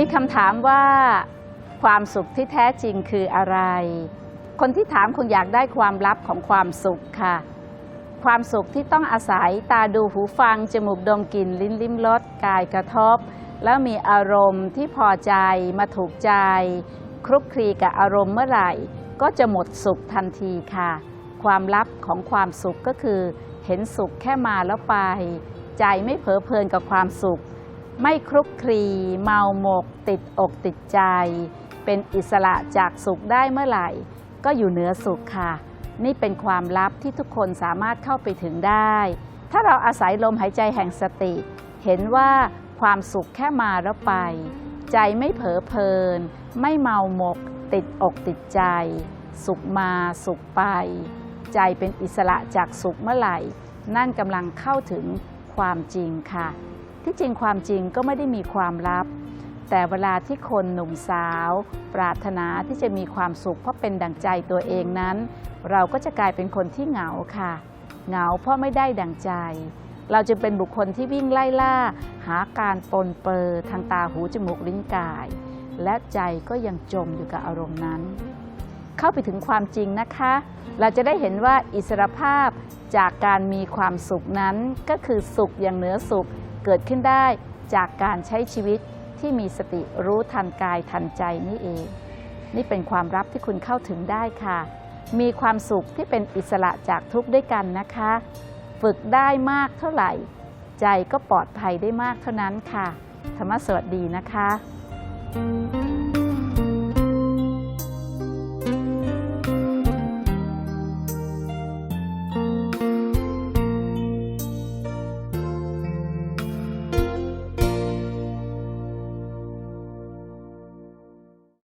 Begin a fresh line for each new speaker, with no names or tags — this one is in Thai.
ีคำถามว่าความสุขที่แท้จริงคืออะไร คนที่ถามคงอยากได้ความลับของความสุขค่ะ ความสุขที่ต้องอาศัยตาดูหูฟัง จมูกดมกลิ่นลิ้นลิ้มรสกายกระทบ แล้วมีอารมณ์ที่พอใจมาถูกใจ คลุกคลีกับอารมณ์เมื่อไหร่ ก็จะหมดสุขทันทีค่ะ ความลับของความสุขก็คือ เห็นสุขแค่มาแล้วไป ใจไม่เผลอเพลินกับความสุข ไม่คลุกคลีเมาหมก ติดอกติดใจ เป็นอิสระจากสุขได้เมื่อไหร่ ก็อยู่เหนือสุขค่ะ นี่เป็นความลับที่ทุกคนสามารถเข้าไปถึงได้ ถ้าเราอาศัยลมหายใจแห่งสติ เห็นว่าความสุขแค่มาแล้วไป ใจไม่เผลอเพลิน ไม่เมาหมก ติดอกติดใจ สุขมาสุขไป ใจเป็นอิสระจากสุขเมื่อไหร่ นั่นกำลังเข้าถึงความจริงค่ะ ที่จริงความจริงก็ไม่ได้มีความลับ แต่เวลาที่คนหนุ่มสาว ปรารถนาที่จะมีความสุขเพราะเป็นดั่งใจตัวเองนั้น เราก็จะกลายเป็นคนที่เหงาค่ะ เหงาเพราะไม่ได้ดั่งใจ เราจะเป็นบุคคลที่วิ่งไล่ล่า หาการปนเปื้อทางตาหูจมูกลิ้นกาย และใจก็ยังจมอยู่กับอารมณ์นั้น เข้าไปถึงความจริงนะคะ เราจะได้เห็นว่าอิสรภาพจากการมีความสุขนั้นก็คือสุขอย่างเหนือสุข เกิดขึ้นได้จากการใช้ชีวิตที่มีสติรู้ทันกายทันใจนี่เอง นี่เป็นความรับที่คุณเข้าถึงได้ค่ะ มีความสุขที่เป็นอิสระจากทุกข์ด้วยกันนะคะ ฝึกได้มากเท่าไหร่ ใจก็ปลอดภัยได้มากเท่านั้นค่ะ ธรรมะสวัสดีนะคะ